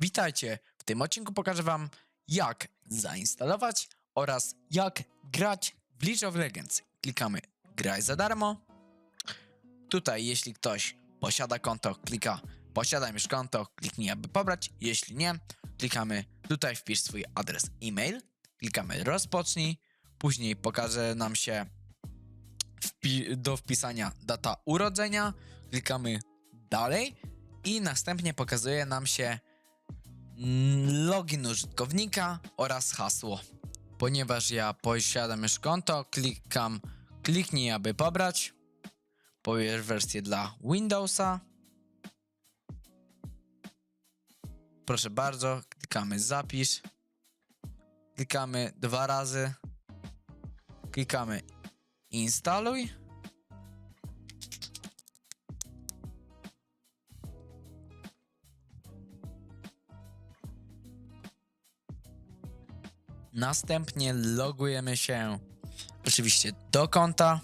Witajcie! W tym odcinku pokażę Wam, jak zainstalować oraz jak grać w League of Legends. Klikamy graj za darmo. Tutaj, jeśli ktoś posiada konto, klika posiadam już konto, kliknij aby pobrać. Jeśli nie, klikamy tutaj wpisz swój adres e-mail, klikamy rozpocznij, później pokaże nam się wpi- do wpisania data urodzenia, klikamy dalej i następnie pokazuje nam się login użytkownika oraz hasło. Ponieważ ja posiadam już konto, klikam kliknij aby pobrać. Pobierz wersję dla Windowsa. Proszę bardzo, klikamy zapisz. Klikamy dwa razy. Klikamy instaluj. Następnie logujemy się oczywiście do konta.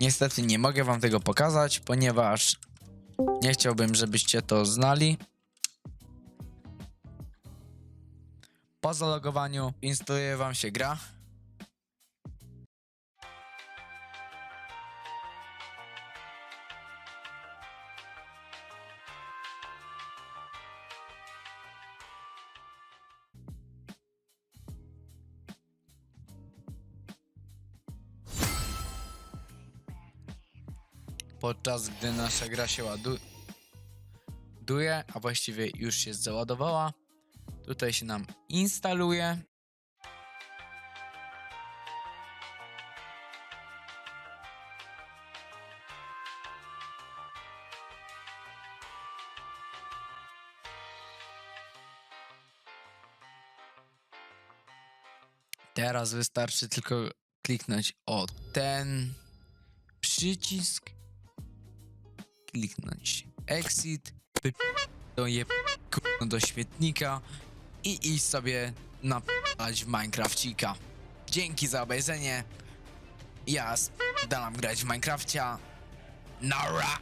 Niestety nie mogę wam tego pokazać, ponieważ nie chciałbym, żebyście to znali. Po zalogowaniu instaluje wam się gra. Podczas gdy nasza gra się ładuje, a właściwie już się załadowała. Tutaj się nam instaluje. Teraz wystarczy tylko kliknąć o ten przycisk kliknąć exit, do je do świetnika i iść sobie napalać w Minecrafcika. Dzięki za obejrzenie. Ja dalam grać w Minecrafcia. Nara!